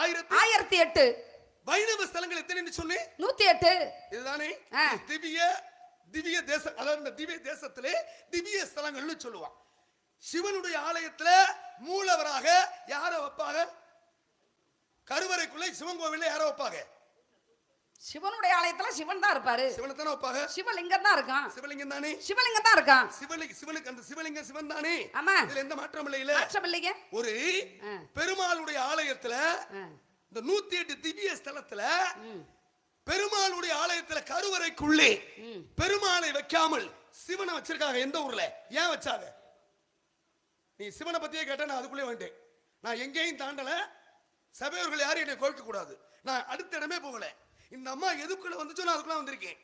ஆயிரத்தி ஆயிரத்தி எட்டு. வைணவ ஸ்தலங்கள் எத்தனை சொன்னேன் நூத்தி எட்டு. இதுதானே. திவ்ய திவ்ய தேசம் அதாவது இந்த திவ்ய தேசத்திலே திவ்ய ஸ்தலங்கள்னு சொல்லுவான். சிவனுடைய ஆலயத்துல மூலவராக யார வைப்பாங்க? கருவறைக்குள்ள சிவன் கோவில்ல யார வைப்பாங்க? சிவனுடைய ஆலயத்துல சிவன் தான் இருப்பாரு. சிவனை தானே வைப்பாங்க? சிவலிங்கம் தான் இருக்கான். சிவலிங்கம் தானே? சிவலிங்கம் தான் இருக்கான். சிவலிங்க சிவனுக்கு அந்த சிவலிங்கம் சிவன் தானே? ஆமா. இதுல எந்த மாற்றம் இல்ல மாற்றம் இல்லைங்க. ஒரு. பெருமாளுடைய ஆலயத்துல. இந்த நூத்தி எட்டு திவ்ய ஸ்தலத்துல பெருமாளுடைய ஆலயத்துல கருவறைக்குள்ளே பெருமாளை வைக்காமல் சிவனை வச்சிருக்காங்க. எந்த ஊர்ல? ஏன் வச்சாங்க? நீ சிவனை பத்தியே கேட்ட நான் அதுக்குள்ளே வந்துட்டேன். நான் எங்கேயும் தாண்டல. சபையோர்கள் யாரும் என்னை கோவிக்க கூடாது நான் அடுத்த இடமே போகல. இந்த அம்மா எதுக்குள்ள வந்துச்சோ நான் அதுக்குள்ள வந்திருக்கேன்.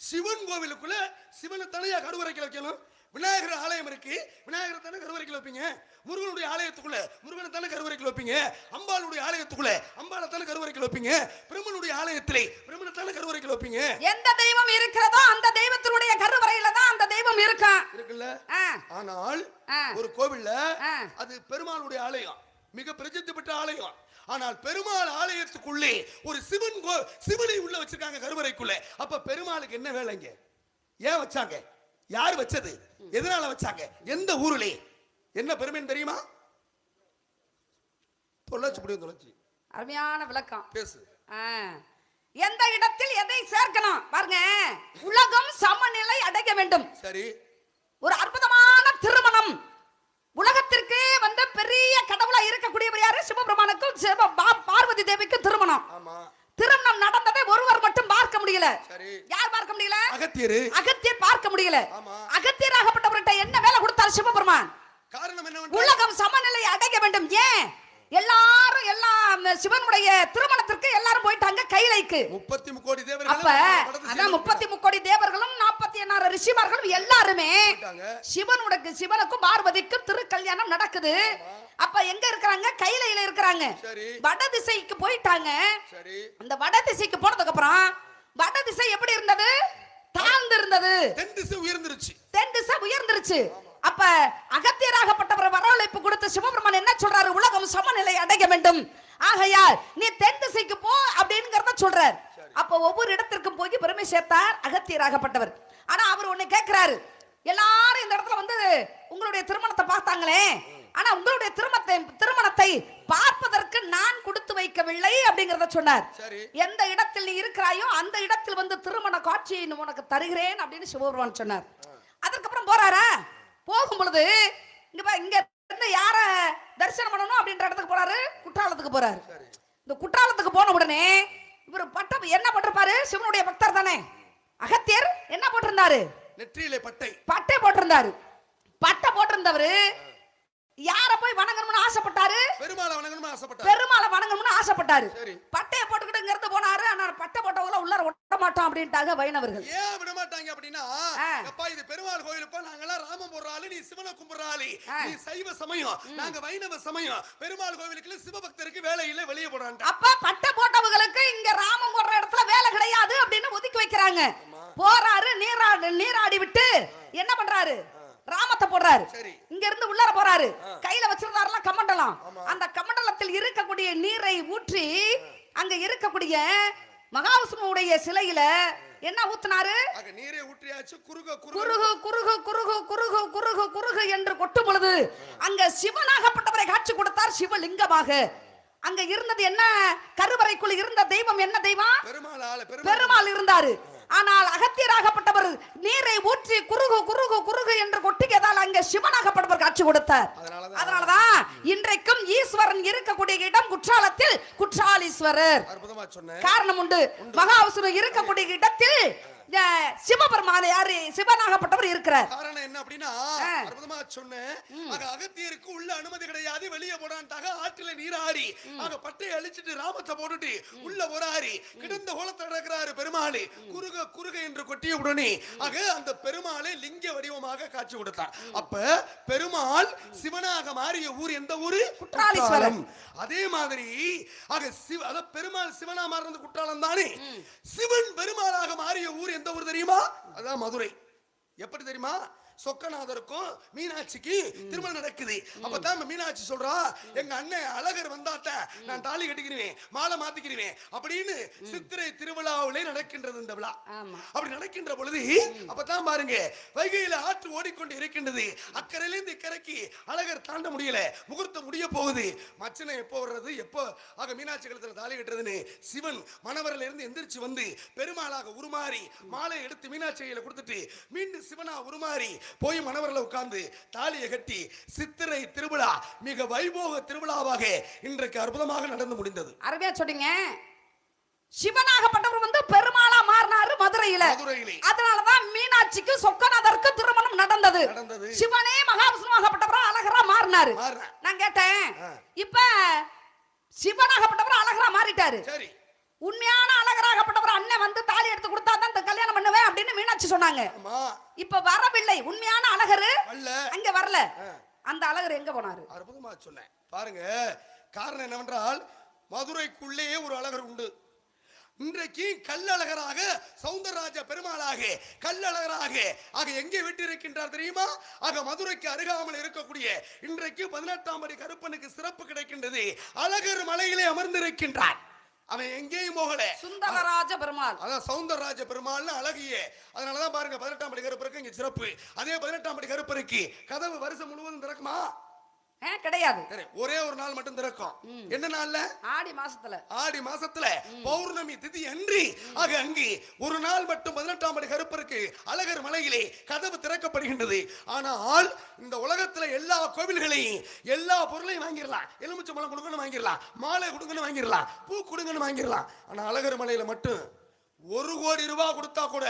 சிவன் கோவிலுக்குள்ள சிவனை தனியா கருவறைக்கு வைக்கணும். விநாயகர் ஆலயம் இருக்கு. விநாயகர் தானே கருவறைக்கு வைப்பீங்க? முருகனுடைய ஆலயத்துக்குள்ள முருகனை தானே கருவறைக்கு வைப்பீங்க? அம்பாளுடைய ஆலயத்துக்குள்ள அம்பாளை தானே கருவறைக்கு வைப்பீங்க? பிரம்மனுடைய ஆலயத்திலே பிரம்மனை தானே கருவறைக்கு வைப்பீங்க? எந்த தெய்வம் இருக்கிறதோ அந்த தெய்வத்தினுடைய கருவறையில தான் அந்த தெய்வம் இருக்கான் இருக்குல்ல? ஆனால். ஒரு கோவில்ல. அது பெருமாளுடைய ஆலயம். மிக பிரசித்தி பெற்ற ஆலயம். ஆனால் பெருமாள் ஆலயத்துக்குள்ளே ஒரு சிவன் கோ சிவனை உள்ள வச்சிருக்காங்க கருவறைக்குள்ள. அப்ப பெருமாளுக்கு என்ன வேலைங்க ஏன் வச்சாங்க? யார் வச்சது? எதனால வச்சாங்க? எந்த ஊருலே? என்ன பெருமைன்னு தெரியுமா? தொள்ளாச்சு முடியும் தொலைச்சி. அருமையான விளக்கம். பேசு. எந்த இடத்தில் எதை சேர்க்கணும் பாருங்க. உலகம் சமநிலை அடைய வேண்டும். சரி. ஒரு அற்புதமான திருமணம் உலகத்திற்கு வந்த பெரிய கடவுளா இருக்கக்கூடியவர் யாரு சிவபெருமானுக்கும் சிவ பார்வதி தேவிக்கும் திருமணம். திருமணம் நடந்ததை ஒருவர் மட்டும் பார்க்க முடியல. யார் பார்க்க முடியல? அகத்தியரு. அகத்தியர் பார்க்க முடியல. அகத்தியராகப்பட்டவர்கிட்ட என்ன வேலை கொடுத்தார் சிவபெருமான்? உலகம் சமநிலை அடைய வேண்டும். ஏன்? எல்லாரும் எல்லாம் சிவனுடைய திருமணத்திற்கு எல்லாரும் போயிட்டாங்க கைலைக்கு. முப்பத்தி முக்கோடி தேவர்கள் அப்ப அதான் முப்பத்தி முக்கோடி தேவர்களும் நாற்பத்தி எண்ணாயிரம் ரிஷிமார்களும் எல்லாருமே. சிவனுடைய சிவனுக்கும் பார்வதிக்கும் திருக்கல்யாணம் நடக்குது. அப்ப எங்க இருக்கிறாங்க? கைலையில இருக்கிறாங்க. வட திசைக்கு போயிட்டாங்க. அந்த வட திசைக்கு போனதுக்கு அப்புறம் வட திசை எப்படி இருந்தது? தாழ்ந்து இருந்தது தென் திசை உயர்ந்துருச்சு. தென் திசை உயர்ந்துருச்சு. அப்ப அகத்தியராகப்பட்டவர் வரவழைப்பு கொடுத்த சிவபெருமான் என்ன சொல்றாரு? உலகம் சமநிலை அடைய வேண்டும். ஆகையால் நீ தென் திசைக்கு போ அப்படிங்கறத சொல்றார். அப்ப ஒவ்வொரு இடத்திற்கும் போய் பெருமை சேர்த்தார் அகத்தியராகப்பட்டவர். ஆனா அவர் ஒண்ணு கேட்கிறாரு எல்லாரும் இந்த இடத்துல வந்து உங்களுடைய திருமணத்தை பார்த்தாங்களே. ஆனா உங்களுடைய திருமணத்தை திருமணத்தை பார்ப்பதற்கு நான் கொடுத்து வைக்கவில்லை அப்படிங்கறத சொன்னார். எந்த இடத்தில் நீ இருக்கிறாயோ அந்த இடத்தில் வந்து திருமண காட்சியை உனக்கு தருகிறேன் அப்படின்னு சிவபெருமான் சொன்னார். அதுக்கப்புறம் போறாரா? போகும் பொழுது இங்க இங்க இருந்து யார தரிசனம் பண்ணணும் அப்படின்ற இடத்துக்கு போறாரு? குற்றாலத்துக்கு போறாரு. இந்த குற்றாலத்துக்கு போன உடனே இவர் பட்டம் என்ன போட்டிருப்பாரு? சிவனுடைய பக்தர் தானே. அகத்தியர் என்ன போட்டிருந்தாரு? நெற்றியிலே பட்டை. பட்டை போட்டிருந்தாரு. பட்டை போட்டிருந்தவரு யார போய் வணங்கணும்னு ஆசைப்பட்டாரு? பெருமாளை வணங்கணும்னு ஆசைப்பட்டார். பெருமாளை வணங்கணும்னு ஆசைப்பட்டாரு. பட்டையை போட்டுக்கிட்டு இருந்து போனாரு. ஆனா பட்டை போட்டவங்கள உள்ளார ஒட்ட மாட்டோம் அப்படின்ட்டாங்க வைணவர்கள். ஏன் விட மாட்டாங்க அப்படின்னா. அப்பா இது பெருமாள் கோயிலுப்பா நாங்கெல்லாம் ராமம் போடுற ஆளு நீ சிவனை கும்பிடுற ஆளு. ஆ. நீ சைவ சமயம். நாங்க வைணவ சமயம். பெருமாள் கோவிலுக்கு சிவபக்தருக்கு வேலை இல்ல வெளியே போடான்டா அப்ப பட்டை போட்டவங்களுக்கு இங்க ராமம் போடுற இடத்துல வேலை கிடையாது அப்படின்னு ஒதுக்கி வைக்கிறாங்க. போறாரு நீராடி நீராடி விட்டு என்ன பண்றாரு? ராமத்தை போடுறாரு. இங்க இருந்து உள்ளார போறாரு. கையில வச்சிருந்தாருல கமண்டலம் அந்த கமண்டலத்தில் இருக்கக்கூடிய நீரை ஊற்றி அங்க இருக்கக்கூடிய மகாவிஷ்ணுவுடைய சிலையில என்ன ஊத்துனாரு? ஆக நீரை ஊற்றியாச்சு. குறுக குறுக. குருகு குருகு குருகு குருகு என்று கொட்டும் பொழுது அங்க சிவனாகப்பட்டவரை காட்சி கொடுத்தார் சிவலிங்கமாக. அங்க இருந்தது என்ன? கருவறைக்குள் இருந்த தெய்வம் என்ன தெய்வம்? பெருமாள் இருந்தாரு. ஆனால் அகத்தியராகப்பட்டவர் நீரை ஊற்றி குருகு குருகு குருகு என்று கொட்டியதால் அங்கே சிவனாகப்பட்டவர் காட்சி கொடுத்தார். அதனாலதான். இன்றைக்கும் ஈஸ்வரன் இருக்கக்கூடிய இடம் குற்றாலத்தில் குற்றாலீஸ்வரர். காரணம் உண்டு. மகாவிஷ்ணு இருக்கக்கூடிய இடத்தில் சிவபெருமான் யாரு? சிவனாகப்பட்டவர் இருக்கிறார். காரணம் என்ன அப்படின்னா ஆ. அற்புதமா சொன்னேன் ஆக அகத்தியருக்கு உள்ள அனுமதி கிடையாது. வெளியே போடான்ட்டாக ஆற்றில நீராடி. ஆக பட்டையை அழிச்சிட்டு ராமத்தை போட்டுட்டு உள்ள போறாரு. கிடந்த கோலத்தில் நடக்கிறாரு பெருமாள். குறுக குறுக என்று கொட்டிய உடனே ஆக அந்த பெருமாளை லிங்க வடிவமாக காட்சி கொடுத்தார். அப்ப பெருமாள் சிவனாக மாறிய ஊர் எந்த ஊரு. குற்றாலம். அதே மாதிரி ஆக சிவ அத பெருமாள் சிவனா மாறினது குற்றாலம் தானே? சிவன் பெருமாளாக மாறிய ஊர் எந்த ஊர் தெரியுமா? அதான் மதுரை. எப்படி தெரியுமா? சொக்கநாதருக்கும் மீனாட்சிக்கு திருமணம் நடக்குது. அப்பதான் மீனாட்சி சொல்றா எங்க அண்ணன் அழகர் வந்தாத்த நான் தாலி கட்டிக்கிறேன் மாலை மாத்திக்கிறேன் அப்படின்னு சித்திரை திருவிழாவிலே நடக்கின்றது இந்த விழா. அப்படி நடக்கின்ற பொழுது அப்பதான் பாருங்க வைகையில ஆற்று ஓடிக்கொண்டு இருக்கின்றது. அக்கறையிலிருந்து இக்கரைக்கு அழகர் தாண்ட முடியல முகூர்த்தம் முடிய போகுது. மச்சனை எப்போ வர்றது எப்போ ஆக மீனாட்சி கழுத்துல தாலி கட்டுறதுன்னு சிவன் மணவரில இருந்து எந்திரிச்சு வந்து பெருமாளாக உருமாறி மாலை எடுத்து மீனாட்சி கையில கொடுத்துட்டு மீண்டும் சிவனா உருமாறி போய் மணவரில் உட்கார்ந்து தாலியை கட்டி சித்திரை திருவிழா மிக வைபோக திருவிழாவாக இன்றைக்கு அற்புதமாக நடந்து முடிந்தது அருமையா சொன்னீங்க சிவனாகப்பட்டவர் வந்து பெருமாளா மாறினாரு மதுரையில. அதனாலதான் மீனாட்சிக்கு சொக்கநாதருக்கு திருமணம் நடந்தது நடந்தது. சிவனே மகாவிஷ்ணுவாகப்பட்டவர் அழகரா மாறினாரு. நான் கேட்டேன். இப்ப சிவனாகப்பட்டவர் அழகரா மாறிட்டாரு சரி உண்மையான அழகராகப்பட்டவர் அண்ணன் வந்து தாலி எடுத்து கொடுத்தா தான் இந்த கல்யாணம் பண்ணுவேன் அப்படின்னு மீனாட்சி சொன்னாங்க. இப்ப வரவில்லை. உண்மையான அழகரு அங்க வரல. அந்த அழகர் எங்க போனாரு? அற்புதமா சொன்னேன். பாருங்க காரணம் என்னவென்றால் மதுரைக்குள்ளேயே ஒரு அழகர் உண்டு. இன்றைக்கு கல்லழகராக சௌந்தரராஜ பெருமாளாக கல்லழகராக ஆக எங்கே விட்டிருக்கின்றார் தெரியுமா? ஆக மதுரைக்கு அருகாமல் இருக்கக்கூடிய இன்றைக்கு பதினெட்டாம் படி கருப்பனுக்கு சிறப்பு கிடைக்கின்றது. அழகர் மலையிலே அமர்ந்திருக்கின்றார். அவன் எங்கேயும் போகல. சுந்தரராஜ பெருமாள் அதான் சௌந்தரராஜ பெருமாள்னு அழகிய. அதனாலதான் பாருங்க பதினெட்டாம் படி கருப்பருக்கு இங்க சிறப்பு. அதே பதினெட்டாம் படி கருப்பருக்கு கதவு வருஷம் முழுவதும் திறக்குமா? கிடையாது. ஒரே ஒரு நாள் மட்டும் திறக்கும். என்ன நாள்ல? ஆடி மாசத்துல. ஆடி மாசத்துல பௌர்ணமி திதி அன்றி ஆக அங்கு ஒரு நாள் மட்டும் பதினெட்டாம் படி கருப்பருக்கு அழகர் மலையிலே கதவு திறக்கப்படுகின்றது. ஆனால் இந்த உலகத்துல எல்லா கோவில்களையும் எல்லா பொருளையும் வாங்கிடலாம். எலுமிச்சை பழம் கொடுங்கன்னு வாங்கிடலாம். மாலை கொடுங்கன்னு வாங்கிடலாம். பூ கொடுங்கன்னு வாங்கிடலாம். ஆனா அழகர் மலையில மட்டும் ஒரு கோடி ரூபாய் கொடுத்தா கூட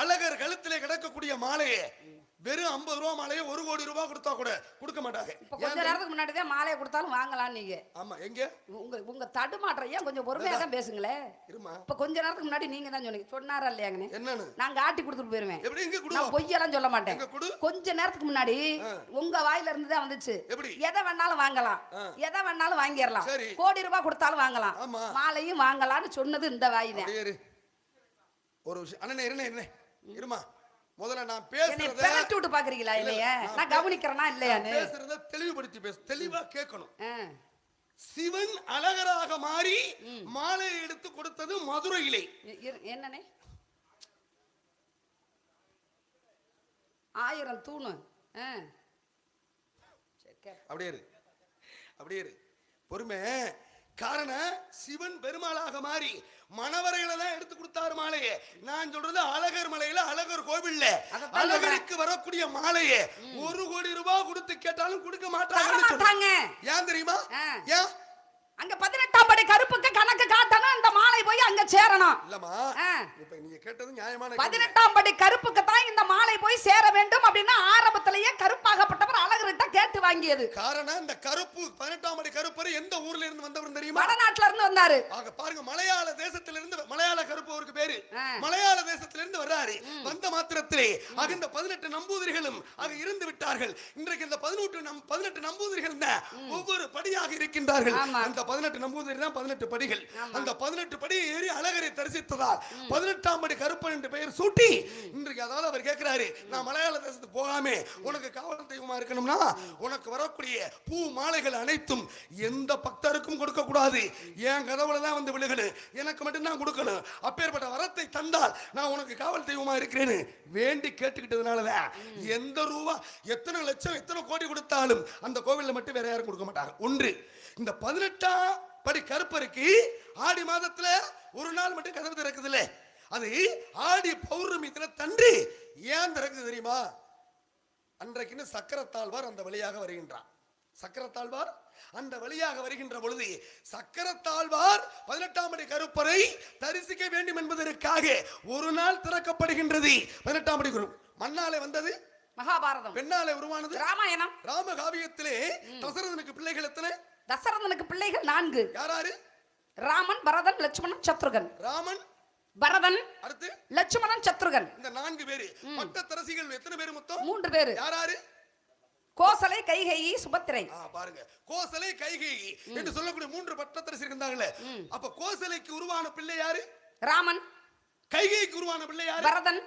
அழகர் கழுத்திலே கிடக்கக்கூடிய மாலையை வெறும் ஐம்பது ரூபா மாலையை ஒரு கோடி ரூபாய் கொடுத்தா கூட கொடுக்க மாட்டாங்க. இப்ப கொஞ்ச? நேரத்துக்கு முன்னாடி தான் மாலையை கொடுத்தாலும் வாங்கலாம் நீங்க. ஆமா எங்க? உங்க உங்க தடுமாற்றம் ஏன் கொஞ்சம் பொறுமையா தான் பேசுங்களேன் இருமா? இப்ப கொஞ்ச நேரத்துக்கு முன்னாடி நீங்க தான் சொன்னீங்க. சொன்னாரா இல்லையாங்கன்னு? என்னன்னு? நாங்க ஆட்டி கொடுத்துட்டு போயிருவேன். எப்படி? எங்க நான் கொடுவா பொய்யெல்லாம் சொல்ல மாட்டேன். கொடு. கொஞ்ச நேரத்துக்கு முன்னாடி உங்க வாயில இருந்து தான் வந்துச்சு. எப்படி? எதை வேணாலும் வாங்கலாம். எதை வேணாலும் வாங்கிடலாம். கோடி ரூபாய் கொடுத்தாலும் வாங்கலாம். மாலையும் வாங்கலாம்னு சொன்னது இந்த வாய் தான். ஒரு விஷயம். இருண்ணே இருண்ணே. இருமா? முதல்ல நான் பேசுறத பெரட்டி விட்டு பாக்குறீங்களா இல்ல, என்னைய நான் கவனிக்கிறேனா இல்லையான்னு? பேசுறத தெளிவுபடுத்தி பேசு தெளிவா கேட்கணும். சிவன் அழகராக மாறி மாலை எடுத்து கொடுத்தது மதுரையிலே. என்னண்ணே? ஆயிரம் தூணு. அப்படியே இரு. அப்படியே இரு. பொறுமை காரணம் சிவன் பெருமாளாக மாறி மணவரைகளை தான் எடுத்து கொடுத்தாரு மாலையை. நான் சொல்றது அழகர் மலையில அழகர் கோவில்ல. அழகருக்கு வரக்கூடிய மாலையை ஒரு கோடி ரூபாய் கொடுத்து கேட்டாலும் கொடுக்க. மாட்டாங்க. ஏன் தெரியுமா. ஏன்? அங்க பதினெட்டாம் படி கருப்புக்கு கணக்கு காட்டணும். இந்த மாலை போய் அங்க சேரணும். இல்லம்மா. இப்ப நீங்க கேட்டது நியாயமான. பதினெட்டாம் படி கருப்புக்கு தான் இந்த மாலை போய் சேர வேண்டும் அப்படின்னு ஆரம்பத்திலேயே கேட்டு வாங்கியது காரணம் இந்த கருப்பு பதினெட்டாம் படி கருப்பர் எந்த ஊர்ல இருந்து வந்தவர் தெரியுமா? வடநாட்டுல இருந்து வந்தாரு. ஆக பாருங்க மலையாள தேசத்துல இருந்து மலையாள கருப்பு அவருக்கு பேரு. மலையாள தேசத்துல இருந்து வர்றாரு வந்த மாத்திரத்திலே ஆக இந்த பதினெட்டு நம்பூதிரிகளும் ஆக இருந்து விட்டார்கள். இன்றைக்கு இந்த பதினெட்டு நம் பதினெட்டு நம்பூதிரிகள் ஒவ்வொரு படியாக இருக்கின்றார்கள். அந்த பதினெட்டு நம்பூதிரி தான் பதினெட்டு படிகள். அந்த பதினெட்டு படி ஏறி அழகரை தரிசித்ததால் பதினெட்டாம் படி கருப்பன் என்று பெயர் சூட்டி இன்றைக்கு அதாவது அவர் கேட்கிறாரு நான் மலையாள தேசத்துக்கு போகாம உனக்கு காவல் தெய்வமா இருக்கணும்னா உனக்கு வரக்கூடிய பூ மாலைகள் அனைத்தும் எந்த பக்தருக்கும் கொடுக்க கூடாது என் கதவுல தான் வந்து விழுகணும். எனக்கு மட்டும்தான் கொடுக்கணும். அப்பேற்பட்ட வரத்தை தந்தால் நான் உனக்கு காவல் தெய்வமா இருக்கிறேன்னு வேண்டி கேட்டுக்கிட்டதுனாலதான். எந்த ரூபா எத்தனை லட்சம் எத்தனை கோடி கொடுத்தாலும் அந்த கோவிலில் மட்டும் வேற யாரும் கொடுக்க மாட்டாங்க. ஒன்று இந்த பதினெட்டாம் படி கருப்பருக்கு ஆடி மாதத்துல ஒரு நாள் மட்டும் கதவு திறக்குதுல்ல. அது ஆடி பௌர்ணமி தினத்தன்று ஏன் திறக்குது தெரியுமா? அன்றைக்குன்னு சக்கரத்தாழ்வார் அந்த வழியாக வருகின்றார். சக்கரத்தாழ்வார் அந்த வழியாக வருகின்ற பொழுது சக்கரத்தாழ்வார் பதினெட்டாம் படி கருப்பரை தரிசிக்க வேண்டும் என்பதற்காக ஒரு நாள் திறக்கப்படுகின்றது. பதினெட்டாம் படி குரு மண்ணாலே வந்தது? மகாபாரதம். பெண்ணாலே உருவானது? ராமாயணம். ராம காவியத்திலே தசரதனுக்கு பிள்ளைகள் எத்தனை? தசரதனுக்கு பிள்ளைகள் நான்கு. யாராரு? ராமன் பரதன் லட்சுமணன் சத்ருகன். ராமன் பரதன் அடுத்து? லட்சுமணன் சத்ருகன். இந்த நான்கு பேரு. பட்ட தரசிகள் எத்தனை பேர் மொத்தம்? மூன்று பேரு. யாராரு? கோசலை கைகேயி சுபத்திரை. பாருங்க. கோசலை கைகை என்று சொல்லக்கூடிய மூன்று பட்டத்தரசி இருந்தாங்களே. அப்ப கோசலைக்கு உருவான பிள்ளை யாரு? ராமன். கைகைக்கு உருவான பிள்ளை யாரு? பரதன்.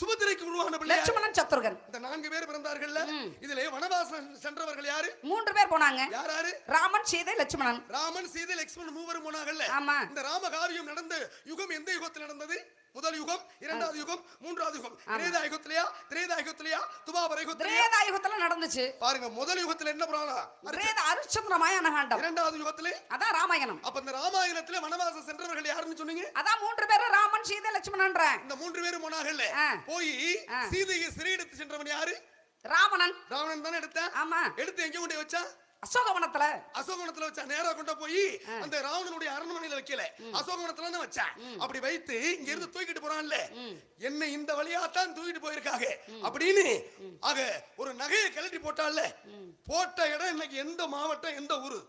சுபத்திரைக்கு உருவான பிள்ளை? லட்சுமணன் சத்ருகன். இந்த நான்கு பேர் பிறந்தார்கள்ல. இதுல வனவாசம் சென்றவர்கள் யாரு? மூன்று பேர் போனாங்க. யார் யாரு? ராமன் சீதை லட்சுமணன். ராமன் சீதை லட்சுமணன் மூவரும் போனாங்கல்ல. ஆமா. இந்த ராமகாவியம் நடந்த யுகம் எந்த யுகத்தில் நடந்தது? முதல் யுகம் இரண்டாவது யுகம் மூன்றாவது யுகம். திரேதா யுகத்திலையா திரேதா யுகத்திலையா துபாபர யுகத்திலையா திரேதாயுகத்துல நடந்துச்சு. பாருங்க முதல் யுகத்துல என்ன புராணம்? திரேத அரிச்சந்திர மாயான காண்டம் இரண்டாவது யுகத்திலே? அதான் ராமாயணம். அப்ப இந்த ராமாயணத்துல வனவாசம் சென்றவர்கள் யாருன்னு சொன்னீங்க? அதான் மூன்று பேரும் ராமன் சீதை லட்சுமணன்ற இந்த மூன்று பேரும் போனாங்கல்ல. போய். சீதையை சிறை எடுத்து சென்றவன் யாரு? ராவணன். ராவணன் தானே எடுத்தான்? ஆமா. எடுத்து எங்க கொண்டு வச்சான்? அசோகவனத்துல. அசோகவனத்துல வச்சா நேரா கொண்டு போய் அந்த ராவணனுடைய அரண்மனையில வைக்கல. அசோகவனத்துல தான் வச்சான் அப்படி வைத்து இங்க இருந்து தூக்கிட்டு போறான்ல. என்ன இந்த வழியா தான் தூக்கிட்டு போயிருக்காங்க. அப்படின்னு ஆக ஒரு நகையை கழட்டி போட்டான்ல போட்ட இடம் இன்னைக்கு எந்த மாவட்டம் எந்த ஊரு.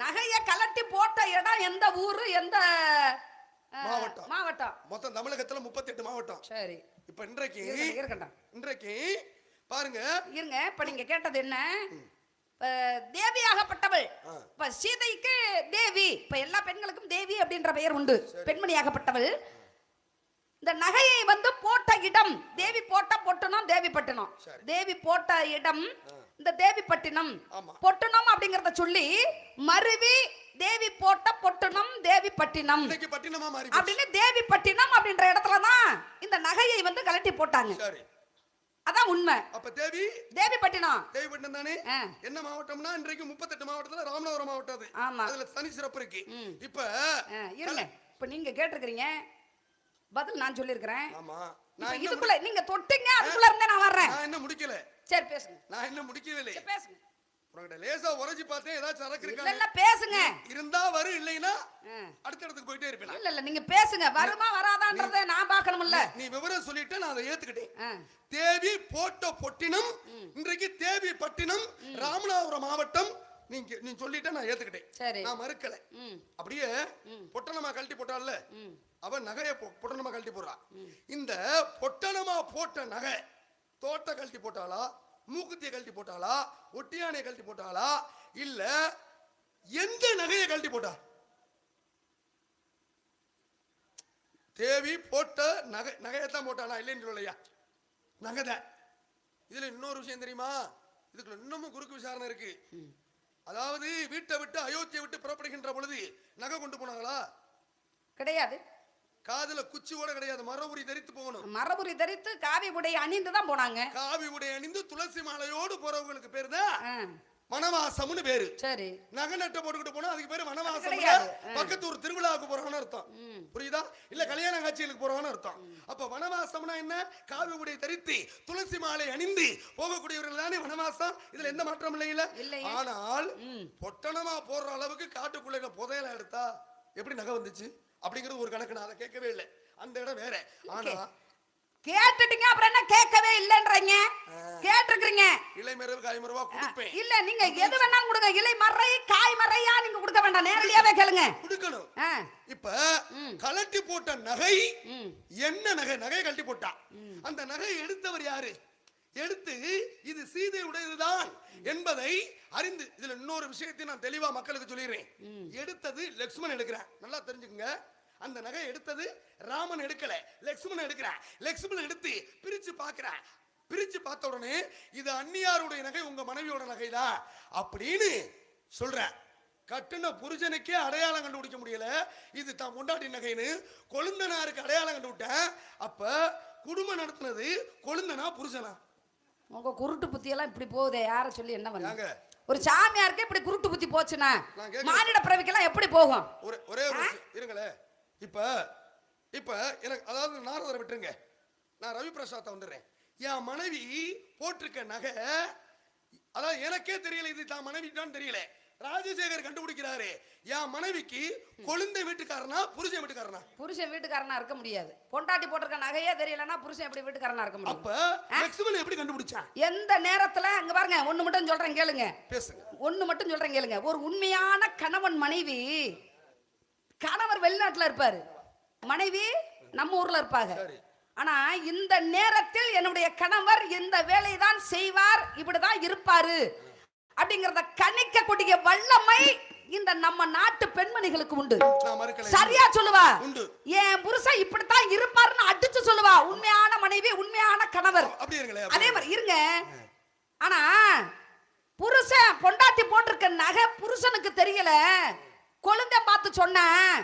நகைய கலட்டி போட்ட இடம் எந்த ஊரு எந்த மாவட்டம். மாவட்டம்? மொத்தம் தமிழகத்துல முப்பத்தெட்டு மாவட்டம். சரி. இப்ப இன்றைக்கு இன்றைக்கு பாருங்க. இருங்க இப்ப நீங்க கேட்டது என்ன? தேவியாகப்பட்டவள். இப்ப சீதைக்கு தேவி. இப்ப எல்லா பெண்களுக்கும் தேவி அப்படின்ற பெயர் உண்டு. பெண்மணியாகப்பட்டவள். இந்த நகையை வந்து போட்ட இடம் தேவி போட்ட பொட்டணம் தேவிப்பட்டினம் சரி. தேவி போட்ட இடம் இந்த தேவிப்பட்டினம் ஆமா. பொட்டணம் அப்படிங்கறத சொல்லி மருவி தேவி போட்ட பொட்டணம் தேவிப்பட்டினம் இன்னைக்கு பட்டினமா. அப்படின்னு தேவிப்பட்டினம் அப்படின்ற இடத்துல தான் இந்த நகையை வந்து கலட்டி போட்டாங்க. சரி. அதான் உண்மை. அப்ப தேவி? தேவிப்பட்டினம் தேவிப்பட்டினம் தானே? ஆ. என்ன மாவட்டம்னா இன்றைக்கு முப்பத்தெட்டு மாவட்டத்துல ராமநாதபுரம் மாவட்டம் அது. ஆமா. அதுல தனி சிறப்பு இருக்கு. இப்ப இருங்க. இப்ப நீங்க கேட்டிருக்கிறீங்க. பதில் நான் சொல்லியிருக்கிறேன். ஆமா. இதுக்குள்ள நீங்க தொட்டீங்க அதுக்குள்ள இருந்தே நான் வர்றேன். நான் என்ன முடிக்கல? சரி பேசுங்க. நான் என்ன முடிக்கவே இல்லை பேசுங்க. உனக்கிட்ட லேசா உரைச்சு பார்த்தேன் ஏதாச்சும் சரக்கு இருக்கா இல்ல பேசுங்க. இருந்தா வரும் இல்லைன்னா ஆ. அடுத்த இடத்துக்கு போயிட்டே இருப்பேன். இல்ல இல்ல நீங்க பேசுங்க. வருமா வராதான்றதை நான் பார்க்கணும்ல. நீ விவரம் சொல்லிட்டு நான் அதை ஏத்துக்கிட்டேன். தேவி போட்ட பொட்டினம் இன்றைக்கு தேவி பட்டினம் ராமநாதபுரம் மாவட்டம் நீங்க நீ சொல்லிட்ட நான் ஏத்துக்கிட்டேன். சரி. நான் மறுக்கல. அப்படியே பொட்டணமா கழட்டி போட்டால ம். அவன் நகையை பொட்டணமா கழட்டி போடுறா. இந்த பொட்டணமா போட்ட நகை தோட்ட கழட்டி போட்டாளா? மூக்குத்திய கழட்டி போட்டாளா? ஒட்டியானையை கழட்டி போட்டாளா? இல்ல எந்த நகையை கழட்டி போட்டா? தேவி போட்ட நகை நகையத்தான் போட்டாளா? இல்லைன்னு சொல்லலையா? நகைதான் இதுல இன்னொரு விஷயம் தெரியுமா? இதுக்குள்ள இன்னமும் குறுக்கு விசாரணை இருக்கு. அதாவது வீட்டை விட்டு அயோத்தியை விட்டு புறப்படுகின்ற பொழுது நகை கொண்டு போனாங்களா கிடையாது. காதுல குச்சியோட கிடையாது. மரபுரி தரித்து போகணும். மரபுரி தரித்து காவி உடை அணிந்து தான் போனாங்க. காவி உடை அணிந்து துளசி மாலையோடு போறவங்களுக்கு பேரு தான் வனவாசம்னு பேரு. சரி. நகை நட்டை போட்டுக்கிட்டு போனா அதுக்கு பேரு வனவாசம். பக்கத்து ஒரு திருவிழாவுக்கு போறவன்னு அர்த்தம். புரியுதா? இல்ல கல்யாண காட்சிகளுக்கு போறவன்னு அர்த்தம். அப்ப வனவாசம்னா என்ன? காவி உடை தரித்து துளசி மாலை அணிந்து போகக்கூடியவர்கள் தானே வனவாசம்? இதுல எந்த மாற்றம் இல்லையில இல்லையே. ஆனால். பொட்டணமா போடுற அளவுக்கு காட்டுக்குள்ள புதையல எடுத்தா எப்படி நகை வந்துச்சு? அப்படிங்கிறது ஒரு கணக்கு நான் அதை கேட்கவே இல்லை. அந்த இடம் வேற. ஆனா கேட்டுட்டீங்க அப்புறம் என்ன கேட்கவே இல்லைன்றீங்க? கேட்டிருக்கிறீங்க. இளைமறைவு காய்மறைவா கொடுப்பேன். இல்ல நீங்க எது வேணாலும் கொடுங்க. இலை மறை காய் மறையா நீங்க கொடுக்க வேண்டாம். நேரடியாவே கேளுங்க. கொடுக்கணும். இப்ப கலட்டி போட்ட நகை. என்ன நகை? நகையை கழட்டி போட்டா. அந்த நகையை எடுத்தவர் யாரு? எடுத்து இது சீதை உடையதுதான் என்பதை அறிந்து இதுல இன்னொரு விஷயத்தை நான் தெளிவா மக்களுக்கு சொல்லிடுறேன். எடுத்தது லக்ஷ்மணன் எடுக்கிறேன். நல்லா தெரிஞ்சுக்கங்க. அந்த நகை எடுத்தது ராமன் எடுக்கல லக்ஷ்மணன் எடுக்கிறான் லக்ஷ்மணன் எடுத்து பிரிச்சு பார்க்கிறான் பிரிச்சு பார்த்த உடனே இது அந்நியாருடைய நகை உங்க மனைவியோட நகைதான் அப்படின்னு சொல்றேன் கட்டுன புருஷனுக்கே அடையாளம் கண்டுபிடிக்க முடியல. இது தான் முண்டாட்டி நகைன்னு கொழுந்தனாருக்கு அடையாளம் கண்டுவிட்டேன் அப்ப குடும்பம் நடத்துனது கொழுந்தனா புருஷனா? உங்க குருட்டு புத்தி எல்லாம் இப்படி போகுதே யார சொல்லி என்ன பண்ண? ஏங்க? ஒரு சாமியாருக்கு இப்படி குருட்டு புத்தி போச்சுன்னா. மானிட பிறவிக்கெல்லாம் எப்படி போகும்? ஒரே ஒரே. இருங்களே இப்ப இப்ப எனக்கு அதாவது நாரதரை விட்டுருங்க. நான் ரவி பிரசாத்தை வந்துடுறேன். என் மனைவி போட்டிருக்க நகை அதாவது எனக்கே தெரியல இது தான் மனைவி தான் தெரியல. ராஜசேகர் கண்டுபிடிக்கிறாரு. என் மனைவிக்கு கொழுந்த வீட்டுக்காரனா புருஷன் வீட்டுக்காரனா? புருஷன் வீட்டுக்காரனா இருக்க முடியாது. பொண்டாட்டி போட்டிருக்க நகையே தெரியலன்னா புருஷன் எப்படி வீட்டுக்காரனா இருக்க முடியும்? அப்ப லக்ஷ்மணன் எப்படி கண்டுபிடிச்சான்? எந்த நேரத்துல அங்க பாருங்க ஒண்ணு மட்டும் சொல்றேன் கேளுங்க. பேசுங்க. ஒண்ணு மட்டும் சொல்றேன் கேளுங்க. ஒரு உண்மையான கணவன் மனைவி கணவர் வெளிநாட்டுல இருப்பாரு. மனைவி நம்ம ஊர்ல இருப்பாங்க. ஆனா இந்த நேரத்தில் என்னுடைய கணவர் இந்த வேலையை தான் செய்வார் இப்படிதான் இருப்பாரு. அப்படிங்கறத கணிக்கக்கூடிய வல்லமை இந்த நம்ம நாட்டு பெண்மணிகளுக்கு உண்டு. சரியா சொல்லுவா. என் புருஷன் இப்படித்தான் இருப்பாருன்னு அடிச்சு சொல்லுவா. உண்மையான மனைவி உண்மையான கணவர். அதே மாதிரி இருங்க. ஆனா புருஷன் பொண்டாட்டி போட்டிருக்க நகை புருஷனுக்கு தெரியல. கொழுந்த பார்த்து சொன்னேன்.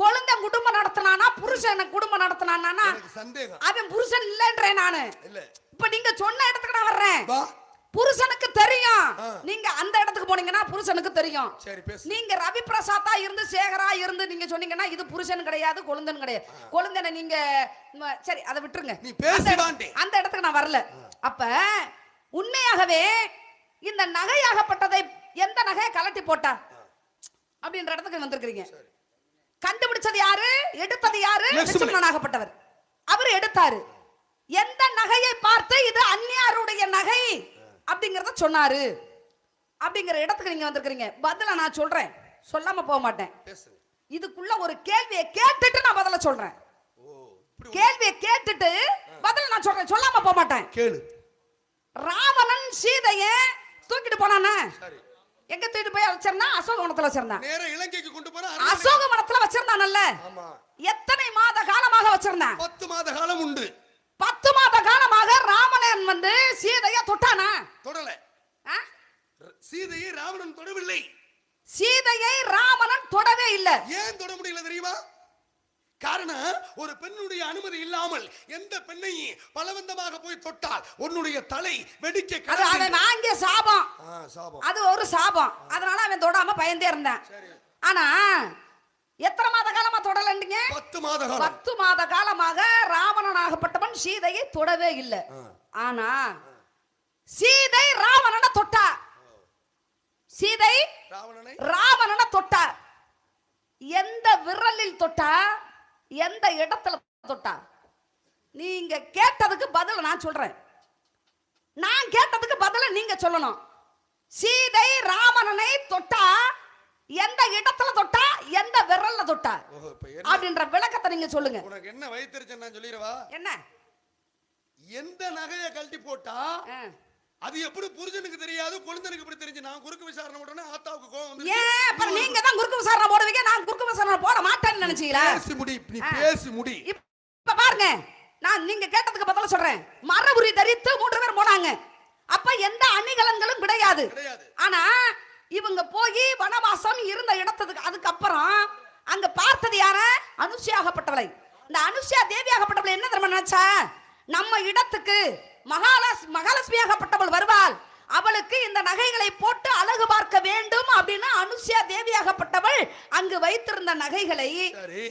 கொழுந்த குடும்பம் நடத்தினானா புருஷன் குடும்பம் நடத்தினானா சந்தேகம். அவன் புருஷன் இல்லன்றேன் நானு. இப்ப நீங்க சொன்ன இடத்துக்கு நான் வர்றேன் புருஷனுக்கு தெரியும். நீங்க அந்த இடத்துக்கு போனீங்கன்னா புருஷனுக்கு தெரியும். நீங்க ரவி பிரசாத்தா இருந்து சேகரா இருந்து நீங்க சொன்னீங்கன்னா இது புருஷன் கிடையாது கொழுந்தன் கிடையாது. கொழுந்தனை நீங்க சரி அதை விட்டுருங்க. அந்த இடத்துக்கு நான் வரல. அப்ப உண்மையாகவே இந்த நகையாகப்பட்டதை எந்த நகையை கலட்டி போட்டா அப்படின்ற இடத்துக்கு வந்திருக்கிறீங்க. கண்டுபிடிச்சது யாரு? எடுத்தது யாரு? லட்சுமணன். லட்சுமணனாகப்பட்டவர் அவர் எடுத்தாரு. எந்த நகையை பார்த்து இது அந்நியாருடைய நகை அப்படிங்கறத சொன்னாரு. அப்படிங்கிற இடத்துக்கு நீங்க வந்திருக்கிறீங்க. பதில நான் சொல்றேன். சொல்லாம போக மாட்டேன். இதுக்குள்ள ஒரு கேள்வியை கேட்டுட்டு நான் பதில சொல்றேன். கேள்வியை கேட்டுட்டு பதில நான் சொல்றேன். சொல்லாம போக மாட்டேன். ராவணன் சீதைய தூக்கிட்டு போனானே. எங்க தூக்கிட்டு போய் வச்சிருந்தா அசோகவனத்துல வச்சிருந்தான். நேரா இலங்கைக்கு கொண்டு போனா அசோகவனத்துல வச்சிருந்தானல்ல? ஆமா. எத்தனை மாத காலமாக வச்சிருந்தான்? பத்து மாத காலம் உண்டு. பத்து மாத காலமாக ராமணன் வந்து சீதைய தொட்டானா? தொடல. சீதையை ராவணன் தொடவில்லை. சீதையை ராமணன் தொடவே இல்ல. ஏன் தொட முடியல தெரியுமா? காரணம் ஒரு பெண்ணுடைய அனுமதி இல்லாமல் எந்த பெண்ணையும் பலவந்தமாக போய் தொட்டால் உன்னுடைய தலை வெடிக்க அது அவன் வாங்கிய சாபம். அது ஒரு சாபம். அதனால அவன் தொடாம பயந்தே இருந்தான். ஆனா எத்தனை மாத காலமா தொடலன்றீங்க? பத்து மாத காலம். பத்து மாத காலமாக ராவணனாகப்பட்டவன் சீதையை தொடவே இல்லை. ஆனா சீதை ராவணனை தொட்டா. சீதை ராவணனை? ராவணனை தொட்டா. எந்த விரலில் தொட்டா? எந்த இடத்துல தொட்டா? நீங்க கேட்டதுக்கு பதில் நான் சொல்றேன். நான் கேட்டதுக்கு பதில நீங்க சொல்லணும். சீதை ராவணனை தொட்டா எந்த இடத்துல தொட்டா எந்த விரல்ல தொட்டா? அப்படின்ற விளக்கத்தை நீங்க சொல்லுங்க. உனக்கு என்ன வயிற்றுச்சேன் நான் சொல்லிடவா? என்ன? எந்த நகையை கழட்டி போட்டா. அது எப்படி புருஷனுக்கு தெரியாது குழந்தைனுக்கு எப்படி தெரிஞ்சு? நான் குறுக்கு விசாரணை உடனே ஆத்தாவுக்கு கோவம் வந்து ஏன் அப்புறம் நீங்க தான் குறுக்கு விசாரணை போடுவீங்க நான் குறுக்கு விசாரணை போட மாட்டேன்னு நினைச்சீங்களா? பேசி முடி நீ. பேசி முடி. இப்ப பாருங்க நான் நீங்க கேட்டதுக்கு பதில சொல்றேன். மரபுரி தரித்து மூன்று பேர் போனாங்க. அப்ப எந்த அணிகலன்களும் கிடையாது. கிடையாது. ஆனா இவங்க போய் வனவாசம் இருந்த இடத்துக்கு அதுக்கப்புறம் அங்க பார்த்தது யார? அனுஷியாகப்பட்டவளை. இந்த அனுஷியா தேவியாகப்பட்டவளை என்ன தெரியுமா நினைச்சா? நம்ம இடத்துக்கு மகாலஸ் மகாலட்சுமியாகப்பட்டவள் வருவாள். அவளுக்கு இந்த நகைகளை போட்டு அழகு பார்க்க வேண்டும் அப்படின்னு அனுஷியா தேவியாகப்பட்டவள் அங்கு வைத்திருந்த நகைகளை.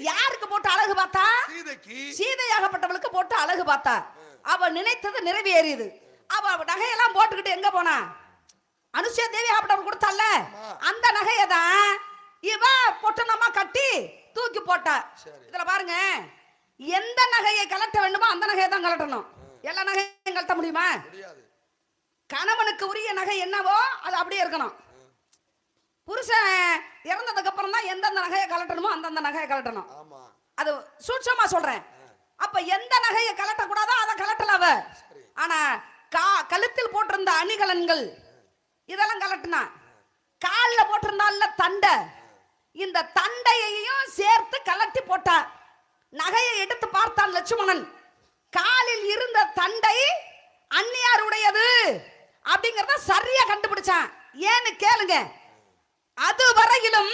யாருக்கு போட்டு அழகு பார்த்தா? சீதையாகப்பட்டவளுக்கு போட்டு அழகு பார்த்தா. அவ நினைத்தது நிறைவேறியது. அவ நகையெல்லாம் போட்டுக்கிட்டு எங்க போனா? அனுஷியா தேவி ஆகப்பட்டவள் கொடுத்தால. அந்த நகையை தான் இவ பொட்டனமா கட்டி தூக்கி போட்டா. இதுல பாருங்க. எந்த நகையை கலட்ட வேண்டுமோ அந்த நகையை தான் கலட்டணும். எல்லா நகையும் கலட்ட முடியுமா? கணவனுக்கு உரிய நகை என்னவோ அது அப்படியே இருக்கணும். புருஷன் இறந்ததுக்கு அப்புறம் தான் எந்தெந்த நகையை கலட்டணுமோ அந்தந்த நகையை கலட்டணும் அது சூட்சமா சொல்றேன். அப்ப எந்த நகையை கலட்ட கூடாதோ அதை கலட்டல அவ. ஆனா கா கழுத்தில் போட்டிருந்த அணிகலன்கள் இதெல்லாம் கலட்டுனா கால்ல போட்டிருந்தால தண்டை. இந்த தண்டையையும் சேர்த்து கலட்டி போட்டா. நகையை எடுத்து பார்த்தான் லட்சுமணன். காலில் இருந்த தண்டை அந்நியாருடையது அப்படிங்கறத சரியா கண்டுபிடிச்சான். ஏன்னு கேளுங்க. அது வரையிலும்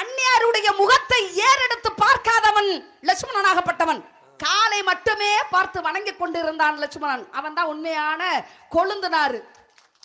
அந்நியாருடைய முகத்தை ஏறெடுத்து பார்க்காதவன் லட்சுமணனாகப்பட்டவன். காலை மட்டுமே பார்த்து வணங்கி கொண்டிருந்தான் லட்சுமணன். அவன் தான் உண்மையான கொழுந்துனாரு.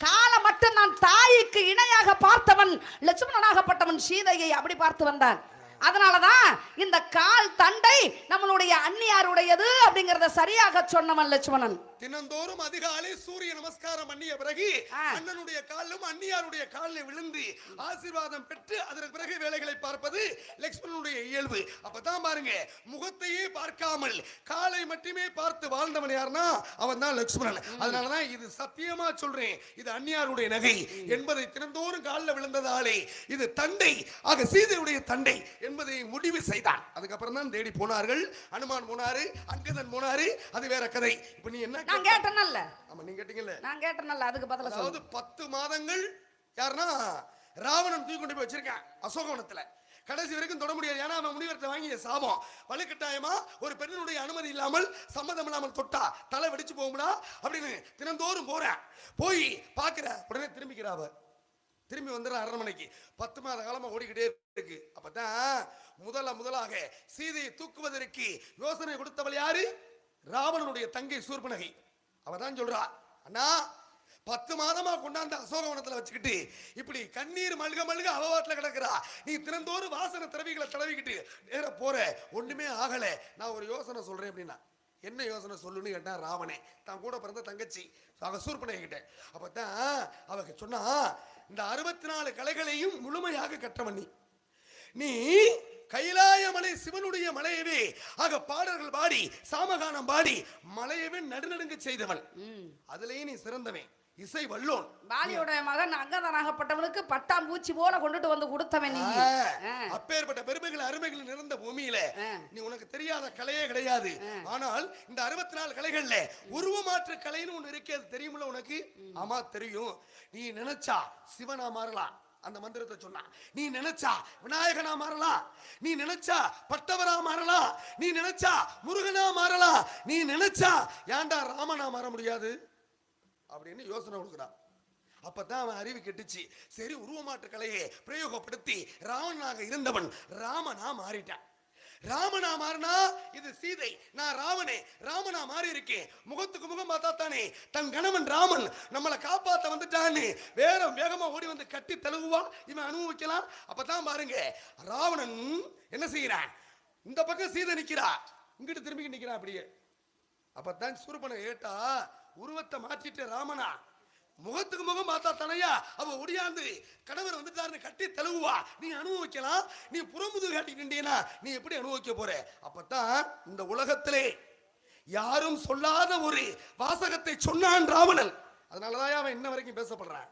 காலை மட்டும் நான் தாய்க்கு இணையாக பார்த்தவன் லட்சுமணனாகப்பட்டவன். சீதையை அப்படி பார்த்து வந்தான். அதனாலதான் இந்த கால் தண்டை நம்மளுடைய அந்நியாருடையது அப்படிங்கறத சரியாக சொன்னவன் லட்சுமணன். தினந்தோறும் அதிகாலை சூரிய நமஸ்காரம் பண்ணிய பிறகு. அண்ணனுடைய காலிலும் அண்ணியாருடைய காலில் விழுந்து ஆசீர்வாதம் பெற்று அதற்கு பிறகு வேலைகளை பார்ப்பது லக்ஷ்மணனுடைய இயல்பு. அப்பதான் பாருங்க முகத்தையே பார்க்காமல் காலை மட்டுமே பார்த்து வாழ்ந்தவன் யாருன்னா அவன் தான் லக்ஷ்மணன். அதனாலதான் இது சத்தியமா சொல்றேன் இது அந்நியாருடைய நகை என்பதை தினந்தோறும் காலில் விழுந்ததாலே இது தண்டை ஆக சீதையுடைய தண்டை என்பதை முடிவு செய்தான். அதுக்கப்புறம் தான் தேடி போனார்கள் அனுமான் போனாரு அங்கதன் போனாரு அது வேற கதை. இப்ப நீ என்ன நான் கேட்ட? கேட்டேனல்ல. ஆமா நீங்க கேட்டீங்கல்ல. நான் கேட்டேனல்ல அதுக்கு பதில அதாவது பத்து மாதங்கள் யாருன்னா ராவணன் தூக்கி கொண்டு போய் வச்சிருக்கான் அசோகவனத்துல. கடைசி வரைக்கும் தொட முடியாது. ஏன்னா அவன் முனிவர்கிட்ட வாங்கிய சாபம். வலுக்கட்டாயமா ஒரு பெண்ணினுடைய அனுமதி இல்லாமல் சம்மதம் இல்லாமல் தொட்டா தலை வெடிச்சு போகும்டா அப்படின்னு தினந்தோறும் போறேன். போய் பாக்குற உடனே திரும்பிக்கிறா அவ திரும்பி வந்துடுற அரண்மனைக்கு. பத்து மாத காலமா ஓடிக்கிட்டே இருக்கு. அப்பதான் முதல்ல முதலாக சீதையை தூக்குவதற்கு யோசனை கொடுத்தவள் யாரு? ராவணனுடைய தங்கை சூர்பனகை. அவ தான் சொல்றா அண்ணா பத்து மாதமா கொண்டாந்த அசோகவனத்துல வச்சுக்கிட்டு இப்படி கண்ணீர் மல்க மல்க அவவாட்டுல கிடக்குறா. நீ தினந்தோறும் வாசனை திறவிகளை தடவிக்கிட்டு நேர போற. ஒண்ணுமே ஆகல. நான் ஒரு யோசனை சொல்றேன் அப்படின்னா என்ன யோசனை சொல்லுன்னு கேட்டா ராவணே தான் கூட பிறந்த தங்கச்சி அவ சூர்பனை கிட்ட. அப்பதான் அவ சொன்னா இந்த அறுபத்தி நாலு கலைகளையும் முழுமையாக கட்டவன் நீ. நீ கைலாய மலை சிவனுடைய மலையவே. ஆக பாடல்கள் பாடி சாமகானம் பாடி மலையவே நடுநடுங்க செய்தவன் அதுலயும் நீ சிறந்தவன். இசை வல்லோன். பாலியோட மகன் அங்கதனாகப்பட்டவனுக்கு பட்டாம்பூச்சி போல கொண்டுட்டு வந்து கொடுத்தவன் நீ. அப்பேற்பட்ட பெருமைகள் அருமைகள் நிறைந்த பூமியில. நீ உனக்கு தெரியாத கலையே கிடையாது. ஆனால் இந்த அறுபத்தி நாலு கலைகள்ல உருவமாற்று கலைன்னு ஒண்ணு இருக்கு அது தெரியுமில்ல உனக்கு? ஆமா தெரியும். நீ நினைச்சா சிவனா மாறலாம். அந்த மந்திரத்தை சொன்னான் நீ நினைச்சா விநாயகனா மாறலாம் நீ நினைச்சா பட்டவரா மாறலாம் நீ நினைச்சா முருகனா மாறலாம் நீ நினைச்சா ஏன்டா ராமனா மாற முடியாது? அப்படின்னு யோசனை கொடுக்குறான். அப்பதான் அவன் அறிவு கெட்டுச்சு. சரி உருவமாற்று கலையை பிரயோகப்படுத்தி ராவணனாக இருந்தவன் ராமனா மாறிட்டான். ராமனா மாறினா இது சீதை. நான் ராவனே ராமனா மாறி இருக்கேன். முகத்துக்கு முகம் பார்த்தா தானே தன் கணவன் ராமன் நம்மளை காப்பாத்த வந்துட்டான்னு வேற வேகமா ஓடி வந்து கட்டி தழுவுவா இவன் அனுபவிக்கலாம். அப்பதான் பாருங்க ராவணன் என்ன செய்யறான் இந்த பக்கம் சீதை நிக்கிறா. இங்கிட்டு திரும்பி நிக்கிறான் அப்படியே. அப்பதான் சூர்பனை ஏட்டா உருவத்தை மாற்றிட்டு ராமனா முகத்துக்கு முகம் பார்த்தா தனையா? அவ ஒடியாந்து கணவர் வந்துட்டாருன்னு கட்டி தழுவுவா நீ அனுபவிக்கலாம். நீ புறமுதுகு காட்டி நின்றீனா நீ எப்படி அனுபவிக்க போற? அப்பதான் இந்த உலகத்திலே யாரும் சொல்லாத ஒரு வாசகத்தை சொன்னான் ராவணன். அதனாலதான் அவன் இன்ன வரைக்கும் பேசப்படுறான்.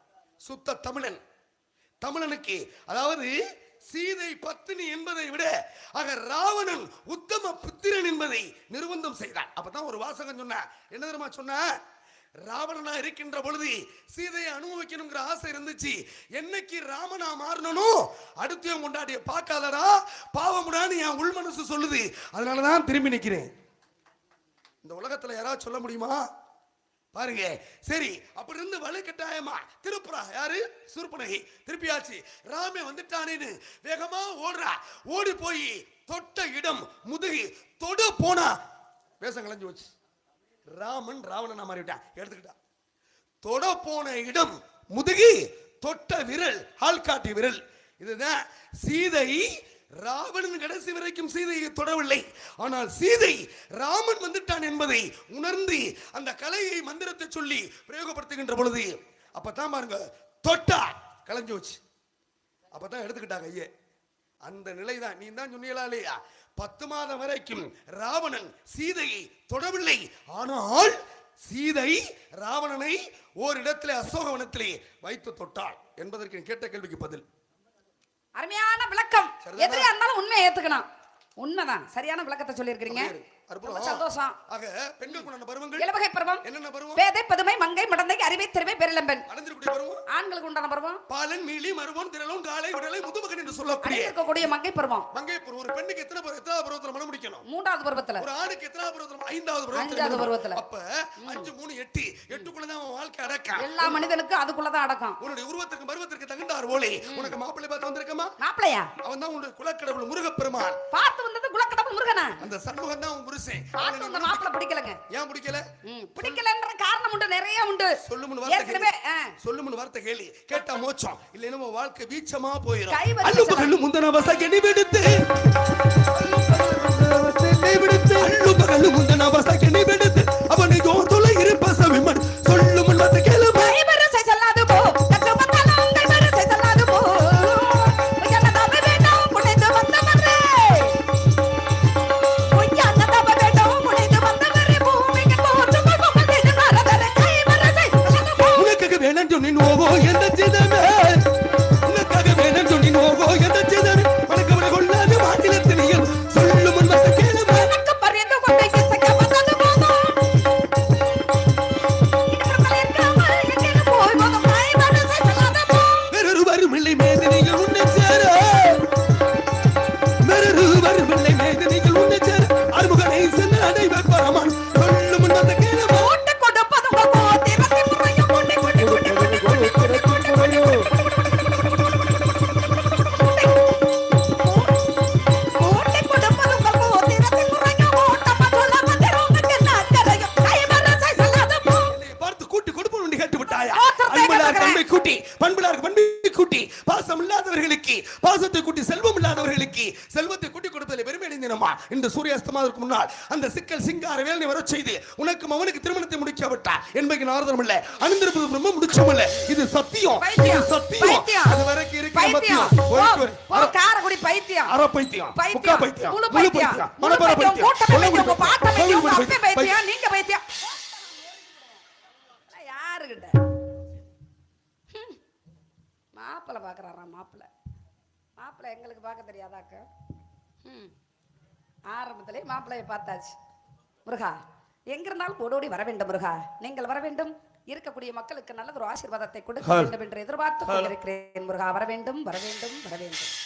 சுத்த தமிழன். தமிழனுக்கு அதாவது சீதை பத்தினி என்பதை விட ஆக ராவணன் உத்தம புத்திரன் என்பதை நிர்பந்தம் செய்தான். அப்பதான் ஒரு வாசகம் சொன்ன என்ன தெரியுமா சொன்ன ராவணனா இருக்கின்ற பொழுது சீதையை அனுபவிக்கணுங்கிற ஆசை இருந்துச்சு. என்னைக்கு ராமனா மாறணும் அடுத்தவன் கொண்டாடிய பார்க்காதடா பாவமுடான்னு என் உள் மனசு சொல்லுது. அதனாலதான் திரும்பி நிக்கிறேன். இந்த உலகத்துல யாராவது சொல்ல முடியுமா? பாருங்க. சரி அப்படி இருந்து வலுக்கட்டாயமா திருப்புறா. யாரு? சூர்பனகி திருப்பியாச்சு. ராமே வந்துட்டானேன்னு வேகமா ஓடுறா. ஓடி போய் தொட்ட இடம் முதுகு தொடு போனா வேஷம் கலைஞ்சு வச்சு ராமன் ராவணனா மாறிவிட்டான். எடுத்துக்கிட்டான் தொட போன இடம் முதுகி தொட்ட விரல் ஆள்காட்டி விரல். இதுதான் சீதை ராவணன் கடைசி வரைக்கும் சீதையை தொடவில்லை. ஆனால் சீதை ராமன் வந்துட்டான் என்பதை உணர்ந்து அந்த கலையை மந்திரத்தை சொல்லி பிரயோகப்படுத்துகின்ற பொழுது அப்பதான் பாருங்க தொட்டா கலைஞ்சு வச்சு அப்பதான் எடுத்துக்கிட்டாங்க ஐயே அந்த நிலைதான். நீ தான் சொன்னீங்களா இல்லையா? பத்து மாதம் வரைக்கும் ராவணன் சீதையை தொடவில்லை. ஆனால் சீதை ராவணனை ஓரிடத்திலே அசோகவனத்திலே வைத்து தொட்டாள் என்பதற்கு கேட்ட கேள்விக்கு பதில். அருமையான விளக்கம்? எதிரியா இருந்தாலும் உண்மையை ஏத்துக்கணும். உண்மைதான். சரியான விளக்கத்தை சொல்லியிருக்கிறீங்க. அற்புதம். சந்தோஷம். ஆக பெண்களுக்கு உண்டான பருவங்கள் இளவகை பருவம் என்னென்ன பருவம்? பேதை பதுமை மங்கை மடந்தை அறிவை திறமை பெருளம்பன். அடைந்திருக்கூடிய பருவம்? ஆண்களுக்கு உண்டான பருவம்? பாலன் மீளி மருவம் திரளும் காலை முதுமகன் என்று சொல்லக்கூடிய அடைந்திருக்கக்கூடிய மங்கை பருவம். மங்கை பருவம். ஒரு பெண்ணுக்கு எத்தனை பருவம்? எத்தனாவது பருவத்துல மனம் முடிக்கணும்? மூன்றாவது பருவத்துல. ஒரு ஆணுக்கு பருவத்துல ஐந்தாவது பருவத்துல அஞ்சாவது மனம் பருவத்துல. அப்ப அஞ்சு மூணு எட்டு. எட்டுக்குள்ளதான் அவன் வாழ்க்கை அடக்கம். எல்லா மனிதனுக்கும் அதுக்குள்ளதான் அடக்கம். உன்னுடைய உருவத்திற்கு பருவத்திற்கு தகுந்தார் போலே. உனக்கு மாப்பிள்ளை பார்த்து வந்திருக்கமா? மாப்பிளையா அவன் தான் உன்னுடைய குலக்கடவுள் முருகப்பெருமான். பார்த்து முருகனா. அந்த சண்முகம் தான் உன் புருஷன். பார்த்து வந்த மாப்பிளை பிடிக்கலங்க. ஏன் பிடிக்கல? ம், பிடிக்கலன்ற காரணம் உண்டு நிறைய உண்டு. சொல்லுமுன்னு வார்த்தை. சொல்லுமுன்னு வார்த்தை கேளு. கேட்டா மோச்சம் இல்லைன்னா உன் வாழ்க்கை வீச்சமா போயிடும் கை வச்சு அல்லு பகல்லு முந்தன வசகி விடுத்து. அல்லு பகல்லு முந்தன வசகி விடுத்து. அவனை யோதுல இருப்ப சவிமன். கூட்டி பண்பிலார் பண்பை கூட்டி பாசம் இல்லாதவர்களுக்கு பாசத்தை கூட்டி செல்வம் இல்லாதவர்களுக்கு செல்வத்தை கூட்டி கொடுப்பதில் பெருமை அடைந்தினமா? இந்த சூரியாஸ்தமாவதற்கு முன்னால் அந்த சிக்கல் சிங்கார வேலனை வரச் செய்து உனக்கும் அவனுக்கு திருமணத்தை முடிக்க விட்டா என்பது நாரதம் இல்ல. அணிந்திருப்பது பிரம்ம முடிச்சம் இல்ல இது சத்தியம். இது பைத்தியம். சத்தியம். அது வரைக்கும் இருக்கிற பைத்தியம். காரைக்குடி பைத்தியம். அரை பைத்தியம். முக்கா பைத்தியம். முழு பைத்தியம். முழு பைத்தியம். கூட்ட பைத்தியம். பைத்தியம் உங்க பாட்ட பைத்தியம். உங்க அப்பே பைத்தியம். பைத்தியம். நீங்க பைத்தியம். யாருகிட்ட மாப்பிள்ளை பாக்குறாராம் மாப்பிள்ளை மாப்பிள்ளை எங்களுக்கு பார்க்க தெரியாதாக்க? ம். ஆரம்பத்திலே மாப்பிள்ளையை பார்த்தாச்சு. முருகா எங்க இருந்தாலும் ஓடோடி வர வேண்டும் முருகா. நீங்கள் வர வேண்டும். இருக்கக்கூடிய மக்களுக்கு நல்லதொரு ஆசீர்வாதத்தை கொடுக்க வேண்டும் என்று எதிர்பார்த்து கொண்டிருக்கிறேன் முருகா. வர வேண்டும் வர வேண்டும் வர வேண்டும்.